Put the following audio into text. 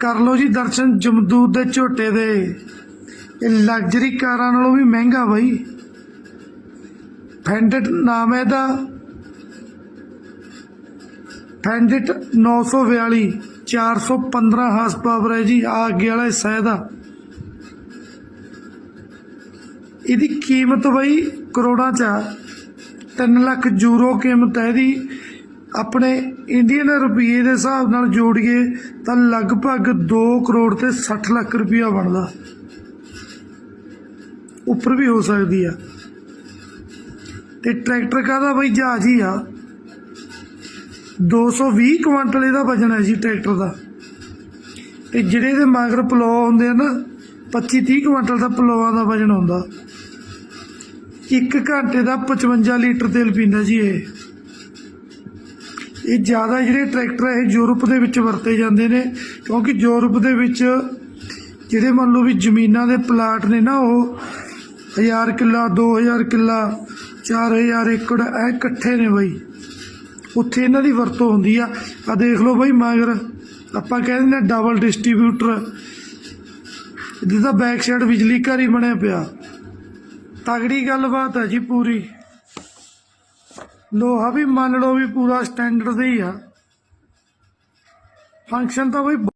ਕਰ ਲਓ ਜੀ ਦਰਸ਼ਨ ਜਮਦੂਤ ਦੇ ਝੋਟੇ ਦੇ। ਇਹ ਲਗਜ਼ਰੀ ਕਾਰਾਂ ਨਾਲੋਂ ਵੀ ਮਹਿੰਗਾ ਬਾਈ। ਫੈਂਡਟ ਨਾਮ ਹੈ ਇਹਦਾ। ਫੈਂਡਟ 942 415 ਹਾਰਸ ਪਾਵਰ ਹੈ ਜੀ ਆ ਅੱਗੇ ਵਾਲਾ ਹਿੱਸਾ ਇਹਦਾ। ਇਹਦੀ ਕੀਮਤ ਬਈ ਕਰੋੜਾਂ ਚ ਆ। 3 ਲੱਖ ਯੂਰੋ ਕੀਮਤ ਹੈ ਇਹਦੀ। ਆਪਣੇ ਇੰਡੀਅਨ ਰੁਪਏ ਦੇ ਹਿਸਾਬ ਨਾਲ ਜੋੜੀਏ ਤਾਂ ਲਗਭਗ 2 ਕਰੋੜ ਤੇ 60 ਲੱਖ ਰੁਪਇਆ ਬਣਦਾ। ਉੱਪਰ ਵੀ ਹੋ ਸਕਦੀ ਆ। ਤੇ ਟਰੈਕਟਰ ਕਾਹਦਾ ਬਈ ਜਹਾਜ਼ ਹੀ ਆ? 220 ਕੁਇੰਟਲ ਇਹਦਾ ਵਜਨ ਹੈ ਜੀ ਟਰੈਕਟਰ ਦਾ। ਤੇ ਜਿਹੜੇ ਇਹਦੇ ਮਗਰ ਪਲੋ ਹੁੰਦੇ ਆ ਨਾ 25 30 ਕੁਇੰਟਲ ਦਾ ਪਲੋਆਂ ਦਾ ਵਜਨ ਹੁੰਦਾ। ਇੱਕ ਘੰਟੇ ਦਾ 55 ਲੀਟਰ ਤੇਲ ਪੀਂਦਾ ਜੀ ਇਹ। ਇਹ ਜ਼ਿਆਦਾ ਜਿਹੜੇ ਟਰੈਕਟਰ ਆ, ਇਹ ਯੂਰਪ ਦੇ ਵਿੱਚ ਵਰਤੇ ਜਾਂਦੇ ਨੇ, ਕਿਉਂਕਿ ਯੂਰਪ ਦੇ ਵਿੱਚ ਜਿਹੜੇ ਮੰਨ ਲਓ ਵੀ ਜ਼ਮੀਨਾਂ ਦੇ ਪਲਾਟ ਨੇ ਨਾ ਉਹ 1000 ਕਿੱਲਾ 2000 ਕਿੱਲਾ 4000 ਏਕੜ, ਇਹ ਇਕੱਠੇ ਨੇ ਬਾਈ। ਉੱਥੇ ਇਹਨਾਂ ਦੀ ਵਰਤੋਂ ਹੁੰਦੀ ਆ। ਆ ਦੇਖ ਲਓ ਬਾਈ ਮਗਰ ਆਪਾਂ ਕਹਿੰਦੇ ਨੇ ਡਬਲ ਡਿਸਟ੍ਰੀਬਿਊਟਰ ਜਿਹਦਾ ਬੈਕ ਸਾਈਡ ਬਿਜਲੀ ਘਰ ਹੀ ਬਣਿਆ ਪਿਆ। ਤਗੜੀ ਗੱਲਬਾਤ ਹੈ ਜੀ ਪੂਰੀ। ਲੋਹਾ ਵੀ ਮੰਨ ਲਓ ਵੀ ਪੂਰਾ ਸਟੈਂਡਰਡ ਦਾ ਹੀ ਆ। ਫੰਕਸ਼ਨ ਤਾਂ ਬਈ